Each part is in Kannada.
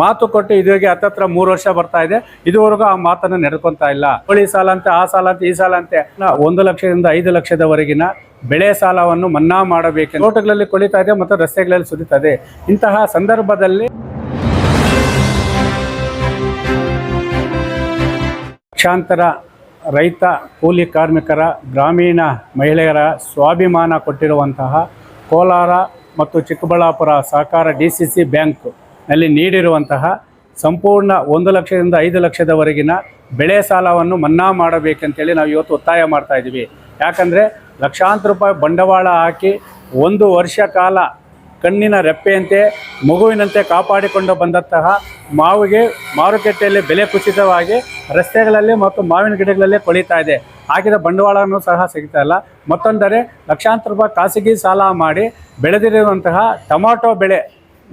ಮಾತು ಕೊಟ್ಟು ಇದುವರೆಗೆ ಹತ್ತತ್ರ ಮೂರು ವರ್ಷ ಬರ್ತಾ ಇದೆ. ಇದುವರೆಗೂ ಆ ಮಾತನ್ನು ನಡ್ಕೊಂತ ಇಲ್ಲ. ಕೋಳಿ ಸಾಲ ಅಂತೆ ಆ ಸಾಲ ಅಂತೆ ಈ ಸಾಲ ಅಂತೆ ಒಂದು ಲಕ್ಷದಿಂದ ಐದು ಲಕ್ಷದವರೆಗಿನ ಬೆಳೆ ಸಾಲವನ್ನು ಮನ್ನಾ ಮಾಡಬೇಕು ತೋಟಗಳಲ್ಲಿ ಕೊಳಿತಾ ಇದೆ ಮತ್ತು ರಸ್ತೆಗಳಲ್ಲಿ ಸುರಿತದೆ. ಇಂತಹ ಸಂದರ್ಭದಲ್ಲಿ ಲಕ್ಷಾಂತರ ರೈತ, ಕೂಲಿ ಕಾರ್ಮಿಕರ, ಗ್ರಾಮೀಣ ಮಹಿಳೆಯರ ಸ್ವಾಭಿಮಾನ ಕೊಟ್ಟಿರುವಂತಹ ಕೋಲಾರ ಮತ್ತು ಚಿಕ್ಕಬಳ್ಳಾಪುರ ಸಹಕಾರ ಡಿ ಸಿ ಸಿ ಬ್ಯಾಂಕ್ನಲ್ಲಿ ನೀಡಿರುವಂತಹ ಸಂಪೂರ್ಣ ಒಂದು ಲಕ್ಷದಿಂದ ಐದು ಲಕ್ಷದವರೆಗಿನ ಬೆಳೆ ಸಾಲವನ್ನು ಮನ್ನಾ ಮಾಡಬೇಕಂತೇಳಿ ನಾವು ಇವತ್ತು ಒತ್ತಾಯ ಮಾಡ್ತಾ ಇದ್ದೀವಿ. ಯಾಕಂದರೆ ಲಕ್ಷಾಂತರ ರೂಪಾಯಿ ಬಂಡವಾಳ ಹಾಕಿ ಒಂದು ವರ್ಷ ಕಾಲ ಕಣ್ಣಿನ ರೆಪ್ಪೆಯಂತೆ ಮಗುವಿನಂತೆ ಕಾಪಾಡಿಕೊಂಡು ಬಂದಂತಹ ಮಾವಿಗೆ ಮಾರುಕಟ್ಟೆಯಲ್ಲಿ ಬೆಲೆ ಕುಸಿತವಾಗಿ ರಸ್ತೆಗಳಲ್ಲಿ ಮತ್ತು ಮಾವಿನ ಗಿಡಗಳಲ್ಲಿ ಕೊಳಿತಾ ಇದೆ. ಹಾಕಿದ ಬಂಡವಾಳನೂ ಸಹ ಸಿಗ್ತಾ ಇಲ್ಲ. ಮತ್ತೊಂದರೆ ಲಕ್ಷಾಂತರ ರೂಪಾಯಿ ಖಾಸಗಿ ಸಾಲ ಮಾಡಿ ಬೆಳೆದಿರುವಂತಹ ಟೊಮಾಟೊ ಬೆಳೆ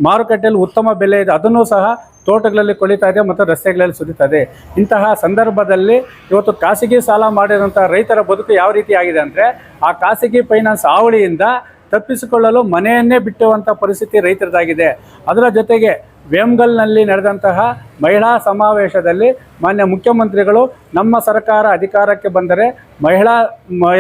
ಮಾರುಕಟ್ಟೆಯಲ್ಲಿ ಉತ್ತಮ ಬೆಲೆ ಇದೆ. ಅದನ್ನು ಸಹ ತೋಟಗಳಲ್ಲಿ ಕೊಳಿತಾ ಇದೆ ಮತ್ತು ರಸ್ತೆಗಳಲ್ಲಿ ಸುರಿತಾ ಇದೆ ಇಂತಹ ಸಂದರ್ಭದಲ್ಲಿ ಇವತ್ತು ಖಾಸಗಿ ಸಾಲ ಮಾಡಿದಂಥ ರೈತರ ಬದುಕು ಯಾವ ರೀತಿ ಆಗಿದೆ ಅಂದರೆ, ಆ ಖಾಸಗಿ ಫೈನಾನ್ಸ್ ಆವಳಿಯಿಂದ ತಪ್ಪಿಸಿಕೊಳ್ಳಲು ಮನೆಯನ್ನೇ ಬಿಟ್ಟುವಂಥ ಪರಿಸ್ಥಿತಿ ರೈತರದಾಗಿದೆ. ಅದರ ಜೊತೆಗೆ ವೇಮ್ಗಲ್ನಲ್ಲಿ ನಡೆದಂತಹ ಮಹಿಳಾ ಸಮಾವೇಶದಲ್ಲಿ ಮಾನ್ಯ ಮುಖ್ಯಮಂತ್ರಿಗಳು ನಮ್ಮ ಸರ್ಕಾರ ಅಧಿಕಾರಕ್ಕೆ ಬಂದರೆ ಮಹಿಳಾ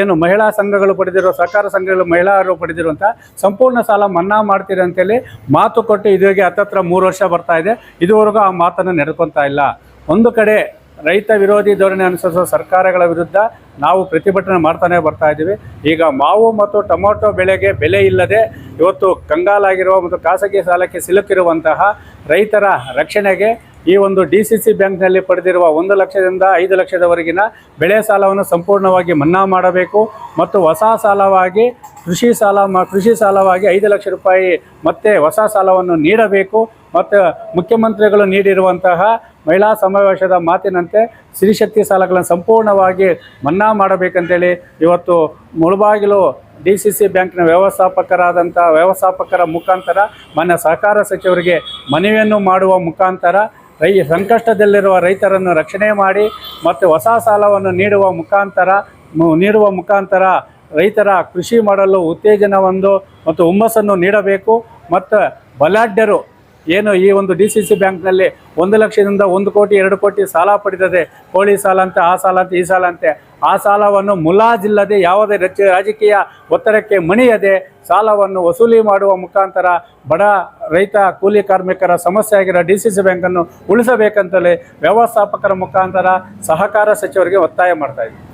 ಏನು ಮಹಿಳಾ ಸಂಘಗಳು ಪಡೆದಿರೋ ಸರ್ಕಾರ ಸಂಘಗಳು ಮಹಿಳೆಯರು ಪಡೆದಿರುವಂಥ ಸಂಪೂರ್ಣ ಸಾಲ ಮನ್ನಾ ಮಾಡ್ತೀರಿ ಅಂತೇಳಿ ಮಾತು ಕೊಟ್ಟು ಇದುವರೆಗೆ ಹತ್ತತ್ರ ಮೂರು ವರ್ಷ ಬರ್ತಾ ಇದೆ. ಇದುವರೆಗೂ ಆ ಮಾತನ್ನು ನಡ್ಕೊತಾ ಇಲ್ಲ. ಒಂದು ಕಡೆ ರೈತ ವಿರೋಧಿ ಧೋರಣೆ ಅನುಸರಿಸುವ ಸರ್ಕಾರಗಳ ವಿರುದ್ಧ ನಾವು ಪ್ರತಿಭಟನೆ ಮಾಡ್ತಾನೆ ಬರ್ತಾ ಇದ್ದೀವಿ. ಈಗ ಮಾವು ಮತ್ತು ಟೊಮೊಟೊ ಬೆಳೆಗೆ ಬೆಲೆ ಇಲ್ಲದೆ ಇವತ್ತು ಕಂಗಾಲಾಗಿರುವ ಮತ್ತು ಖಾಸಗಿ ಸಾಲಕ್ಕೆ ಸಿಲುಕಿರುವಂತಹ ರೈತರ ರಕ್ಷಣೆಗೆ ಈ ಒಂದು ಡಿ ಸಿ ಸಿ ಬ್ಯಾಂಕ್ನಲ್ಲಿ ಪಡೆದಿರುವ ಒಂದು ಲಕ್ಷದಿಂದ ಐದು ಲಕ್ಷದವರೆಗಿನ ಬೆಳೆ ಸಾಲವನ್ನು ಸಂಪೂರ್ಣವಾಗಿ ಮನ್ನಾ ಮಾಡಬೇಕು ಮತ್ತು ಹೊಸ ಸಾಲವಾಗಿ ಕೃಷಿ ಸಾಲ ಕೃಷಿ ಸಾಲವಾಗಿ ಐದು ಲಕ್ಷ ರೂಪಾಯಿ ಮತ್ತೆ ಹೊಸ ಸಾಲವನ್ನು ನೀಡಬೇಕು. ಮತ್ತು ಮುಖ್ಯಮಂತ್ರಿಗಳು ನೀಡಿರುವಂತಹ ಮಹಿಳಾ ಸಮಾವೇಶದ ಮಾತಿನಂತೆ ಸ್ತ್ರೀಶಕ್ತಿ ಸಾಲಗಳನ್ನು ಸಂಪೂರ್ಣವಾಗಿ ಮನ್ನಾ ಮಾಡಬೇಕಂತೇಳಿ ಇವತ್ತು ಮುಳುಬಾಗಿಲು ಡಿ ಸಿ ಸಿ ಬ್ಯಾಂಕ್ನ ವ್ಯವಸ್ಥಾಪಕರಾದಂಥ ವ್ಯವಸ್ಥಾಪಕರ ಮುಖಾಂತರ ಮಾನ್ಯ ಸಹಕಾರ ಸಚಿವರಿಗೆ ಮನವಿಯನ್ನು ಮಾಡುವ ಮುಖಾಂತರ ರೈ ಸಂಕಷ್ಟದಲ್ಲಿರುವ ರೈತರನ್ನು ರಕ್ಷಣೆ ಮಾಡಿ ಮತ್ತು ಹೊಸ ಸಾಲವನ್ನು ನೀಡುವ ಮುಖಾಂತರ ನೀಡುವ ಮುಖಾಂತರ ರೈತರ ಕೃಷಿ ಮಾಡಲು ಉತ್ತೇಜನವೊಂದು ಮತ್ತು ಹುಮ್ಮಸ್ಸನ್ನು ನೀಡಬೇಕು ಮತ್ತು ಬಲಾಢ್ಯರು ಏನು ಈ ಒಂದು ಡಿ ಸಿ ಸಿ ಬ್ಯಾಂಕ್ನಲ್ಲಿ ಒಂದು ಲಕ್ಷದಿಂದ ಒಂದು ಕೋಟಿ, ಎರಡು ಕೋಟಿ ಸಾಲ ಪಡೆದಿದೆ ಕೋಳಿ ಸಾಲ ಅಂತೆ, ಆ ಸಾಲ ಅಂತೆ, ಈ ಸಾಲ ಅಂತೆ, ಆ ಸಾಲವನ್ನು ಮುಲಾಜಿಲ್ಲದೆ ಯಾವುದೇ ರಾಜಕೀಯ ಒತ್ತಡಕ್ಕೆ ಮಣಿಯದೆ ಸಾಲವನ್ನು ವಸೂಲಿ ಮಾಡುವ ಮುಖಾಂತರ ಬಡ ರೈತ, ಕೂಲಿ ಕಾರ್ಮಿಕರ ಸಮಸ್ಯೆ ಆಗಿರೋ ಡಿ ಸಿ ಸಿ ಬ್ಯಾಂಕನ್ನು ಉಳಿಸಬೇಕಂತಲೇ ವ್ಯವಸ್ಥಾಪಕರ ಮುಖಾಂತರ ಸಹಕಾರ ಸಚಿವರಿಗೆ ಒತ್ತಾಯ ಮಾಡ್ತಾ ಇದ್ದೀವಿ